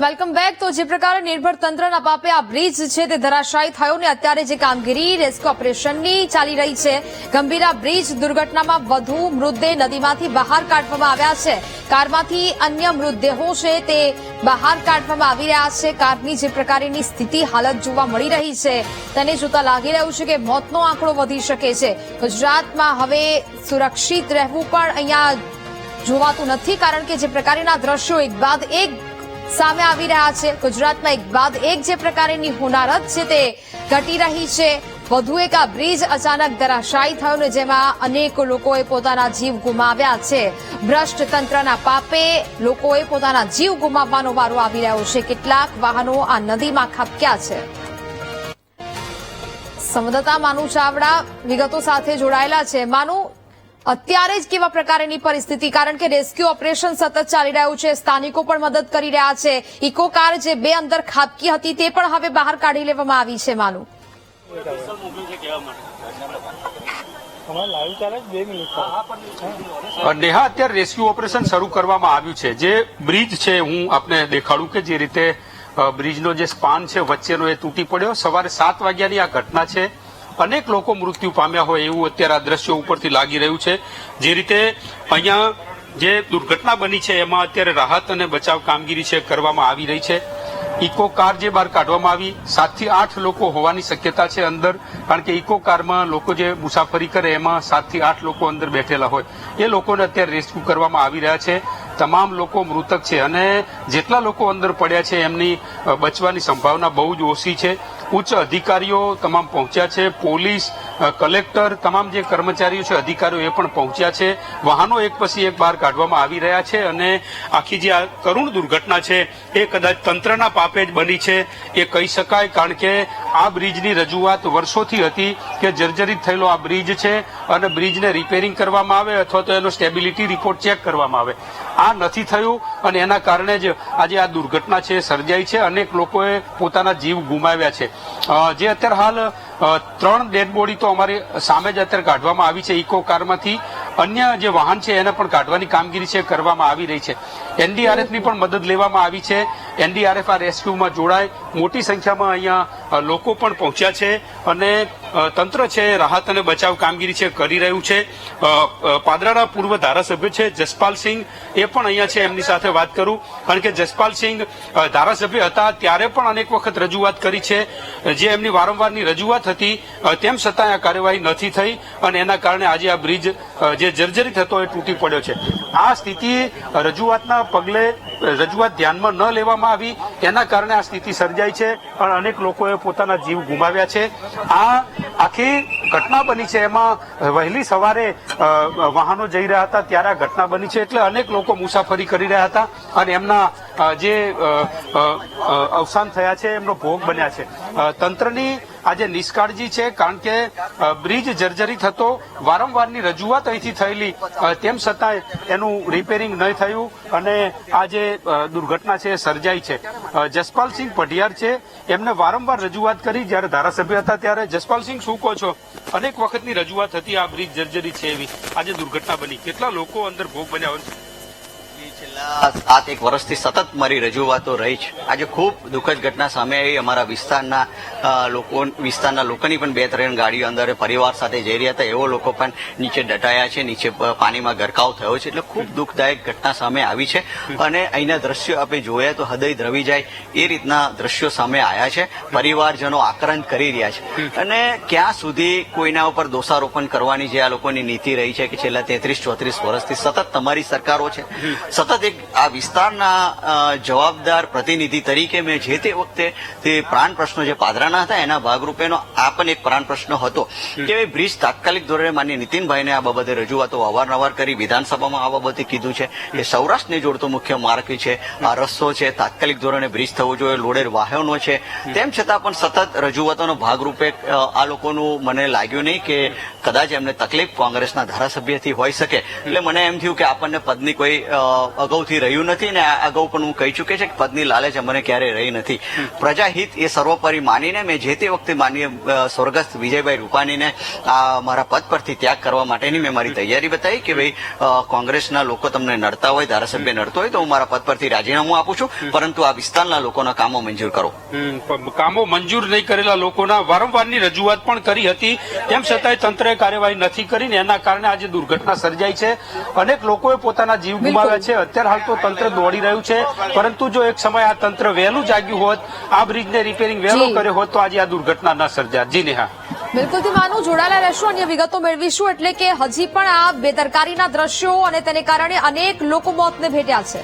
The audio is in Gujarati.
Welcome back. તો જે પ્રકારે નિર્ભર તંત્રના પાપે આ બ્રિજ છે તે ધરાશાયી થયો ને અત્યારે જે કામગીરી રેસ્ક્યુ ઓપરેશનની ચાલી રહી છે, ગંભીરા બ્રિજ દુર્ઘટનામાં વધુ મૃતદેહ નદીમાંથી બહાર કાઢવામાં આવ્યા છે. કારમાંથી અન્ય મૃતદેહો છે તે બહાર કાઢવામાં આવી રહ્યા છે. કારની જે પ્રકારની સ્થિતિ હાલત જોવા મળી રહી છે. તેને જોતા લાગી રહ્યું છે કે મોતનો આંકડો વધી શકે છે. ગુજરાતમાં હવે સુરક્ષિત રહેવું પણ અહીંયા જોવાતું નથી, કારણ કે જે પ્રકારના દ્રશ્યો એક બાદ એક સામે આવી રહ્યા છે. ગુજરાતમાં એક બાદ એક જે પ્રકારની હોનારત છે તે ઘટી રહી છે. વધુ એક આ બ્રિજ અચાનક ધરાશાયી થયો ને જેમાં અનેક લોકોએ પોતાના જીવ ગુમાવ્યા છે. ભ્રષ્ટ તંત્રના પાપે લોકોએ પોતાના જીવ ગુમાવવાનો વારો આવી રહ્યો છે. કેટલાક વાહનો આ નદીમાં ખાબક્યા છે. સંવાદદાતા માનુ ચાવડા વિગતો સાથે જોડાયેલા છે. માનુ અત્યારે જ કેવા પ્રકારની પરિસ્થિતિ? કારણ કે રેસ્ક્યુ ઓપરેશન સતત ચાલી રહ્યું છે. સ્થાનિકો પણ મદદ કરી રહ્યા છે. ઇકો કાર જે બે અંદર ખાબકી હતી તે પણ હવે બહાર કાઢી લેવામાં આવી છે માનું. નેહા અત્યારે રેસ્ક્યુ ઓપરેશન શરૂ કરવામાં આવ્યું છે. જે બ્રિજ છે હું આપને દેખાડું કે જે રીતે બ્રિજનો જે સ્પાન છે વચ્ચેનો એ તૂટી પડ્યો. સવારે સાત વાગ્યાની આ ઘટના છે. અનેક લોકો મૃત્યુ પામ્યા હોય એવું અત્યારે આ દ્રશ્યો ઉપરથી લાગી રહ્યું છે. જે રીતે અહીંયા જે દુર્ઘટના બની છે, એમાં અત્યારે રાહત અને બચાવ કામગીરી છે કરવામાં આવી રહી છે. ઇકો કાર જે બહાર કાઢવામાં આવી સાતથી આઠ લોકો હોવાની શક્યતા છે અંદર, કારણ કે ઇકો કારમાં લોકો જે મુસાફરી કરે એમાં સાતથી આઠ લોકો અંદર બેઠેલા હોય. એ લોકોને અત્યારે રેસ્ક્યુ કરવામાં આવી રહ્યા છે. તમામ લોકો મૃતક છે અને જેટલા લોકો અંદર પડ્યા છે, એમની બચવાની સંભાવના બહુ જ ઓછી છે. ઉચ્ચ અધિકારીઓ તમામ પહોંચ્યા છે. પોલીસ કલેક્ટર, તમામ જે કર્મચારીઓ છે, અધિકારીઓ એ પણ પહોંચ્યા છે. વાહનો એક પછી એક બહાર કાઢવામાં આવી રહ્યા છે અને આખી જે આ કરુણ દુર્ઘટના છે, એ કદાચ તંત્રના પાપે જ બની છે. એ કહી શકાય, કારણ કે આ બ્રિજની રજૂઆત વર્ષોથી હતી કે જર્જરિત થયેલો આ બ્રિજ છે અને બ્રિજને રિપેરિંગ કરવામાં આવે અથવા તો એનો સ્ટેબિલિટી રિપોર્ટ ચેક કરવામાં આવે. આ નથી થયું અને એના કારણે જ આજે આ દુર્ઘટના છે, સર્જાઈ છે. અનેક લોકોએ પોતાના જીવ ગુમાવ્યા છે. જે અત્યારે હાલ ત્રણ ડેડ બોડી તો અમારી સામે જ અત્યારે કાઢવામાં આવી છે ઇકો કારમાંથી. અન્ય જે વાહન છે એને પણ કાઢવાની કામગીરી છે, કરવામાં આવી રહી છે. એનડીઆરએફની પણ મદદ લેવામાં આવી છે. એનડીઆરએફ આ રેસ્ક્યુમાં જોડાય. મોટી સંખ્યામાં અહીંયા લોકો પણ પહોંચ્યા છે અને તંત્ર છે, રાહત અને બચાવ કામગીરી છે, કરી રહ્યું છે. પાદરાના પૂર્વ ધારાસભ્ય છે જસપાલસિંહ એ પણ અહીંયા છે, એમની સાથે વાત કરું. કારણ કે જસપાલસિંહ ધારાસભ્ય હતા, ત્યારે પણ અનેક વખત રજૂઆત કરી છે. જે એમની વારંવારની રજૂઆત હતી તેમ છતાં આ કાર્યવાહી નથી થઈ અને એના કારણે આજે આ બ્રિજ જે જર્જરિત હતો, એ તૂટી પડ્યો છે. આ સ્થિતિ રજૂઆતના પગલે રજૂઆત ધ્યાનમાં ન લેવામાં આવી. એના કારણે આ સ્થિતિ સર્જાઈ છે. અને અનેક લોકોએ પોતાના જીવ ગુમાવ્યા છે. આ આખી ઘટના બની છે. એમાં વહેલી સવારે વાહનો જઈ રહ્યા હતા. ત્યારે આ ઘટના બની છે એટલે અનેક લોકો મુસાફરી કરી રહ્યા હતા અને એમના જે અવસાન થયા છે, એમનો ભોગ બન્યા છે. તંત્રની આજે નિષ્કાળજી છે, કારણ કે બ્રિજ જર્જરિત હતો. વારંવારની રજૂઆત અહીંથી થયેલી તેમ છતાં એનું રિપેરિંગ નહીં થયું અને આ જે દુર્ઘટના છે સર્જાઈ છે. જસપાલસિંહ પઢિયાર છે. એમને વારંવાર રજૂઆત કરી જ્યારે ધારાસભ્ય હતા ત્યારે, જસપાલસિંહ, શું કહો છો? અનેક વખતની રજૂઆત હતી, આ બ્રિજ જર્જરિત છે એવી. આજે દુર્ઘટના બની. કેટલા લોકો અંદર ભોગ બન્યા હોય છેલ્લા સાત એક વર્ષથી સતત મારી રજૂઆતો રહી છે. આજે ખૂબ દુઃખદ ઘટના સામે આવી. અમારા વિસ્તારના લોકો, વિસ્તારના લોકોની પણ બે ત્રણ ગાડીઓ અંદર પરિવાર સાથે જઈ રહ્યા હતા. એવો લોકો પણ નીચે દટાયા છે. નીચે પાણીમાં ગરકાવ થયો છે. એટલે ખૂબ દુઃખદાયક ઘટના સામે આવી છે. અને અહીંના દ્રશ્યો આપણે જોઈએ તો હૃદય દ્રવી જાય એ રીતના દ્રશ્યો સામે આવ્યા છે. પરિવારજનો આક્રંદ કરી રહ્યા છે. અને ક્યાં સુધી કોઈના ઉપર દોષારોપણ કરવાની જે આ લોકોની નીતિ રહી છે કે છેલ્લા તેત્રીસ ચોત્રીસ વર્ષથી સતત તમારી સરકારો છે. સતત એક આ વિસ્તારના જવાબદાર પ્રતિનિધિ તરીકે મેં જે તે વખતે તે પ્રાણ પ્રશ્નો જે પાદરાના હતા એના ભાગરૂપેનો આ પણ એક પ્રાણ પ્રશ્ન હતો કે બ્રિજ તાત્કાલિક ધોરણે માન્ય નીતિનભાઈને આ બાબતે રજૂઆતો અવારનવાર કરી વિધાનસભામાં આ બાબતે કીધું છે કે સૌરાષ્ટ્રને જોડતો મુખ્ય માર્ગ છે આ રસ્તો છે તાત્કાલિક ધોરણે બ્રિજ થવો જોઈએ લોડેડ વાહનો છે. તેમ છતાં પણ સતત રજૂઆતોનો ભાગરૂપે આ લોકોનું મને લાગ્યું નહીં કે કદાચ એમને તકલીફ કોંગ્રેસના ધારાસભ્યથી હોઈ શકે. એટલે મને એમ થયું કે આપણને પદની કોઈ અગાઉથી રહ્યું નથી ને અગાઉ પણ હું કહી ચૂકે છે કે પદની લાલચ અમને ક્યારેય રહી નથી. પ્રજાહિત એ સર્વોપરી માનીને મેં જે તે વખતે માનીય સ્વર્ગસ્થ વિજયભાઈ રૂપાણીને આ મારા પદ પરથી ત્યાગ કરવા માટેની મેં મારી તૈયારી બતાવી કે ભાઈ કોંગ્રેસના લોકો તમને નડતા હોય ધારાસભ્ય નડતો હોય તો હું મારા પદ પરથી રાજીનામું આપું છું. પરંતુ આ વિસ્તારના લોકોના કામો મંજૂર કરો. કામો મંજૂર નહીં કરેલા લોકોના વારંવારની રજૂઆત પણ કરી હતી. તેમ છતાંય તંત્રએ કાર્યવાહી નથી કરી ને એના કારણે આજે દુર્ઘટના સર્જાઈ છે. અનેક લોકોએ પોતાના જીવ ગુમાવ્યા છે. અત્યારે હાલ તો તંત્ર દોડી રહ્યું છે. પરંતુ જો એક સમય આ તંત્ર વહેલું જાગ્યું હોત આ બ્રિજને રિપેરિંગ વહેલો કર્યો હોત તો આજે આ દુર્ઘટના ન સર્જાત. જી નેહા. બિલકુલ માનું જોડાયેલા રહેશું. અન્ય વિગતો મેળવીશું એટલે કે હજી પણ આ બેદરકારીના દ્રશ્યો અને તેને કારણે અનેક લોકો મોતને ભેટ્યા છે.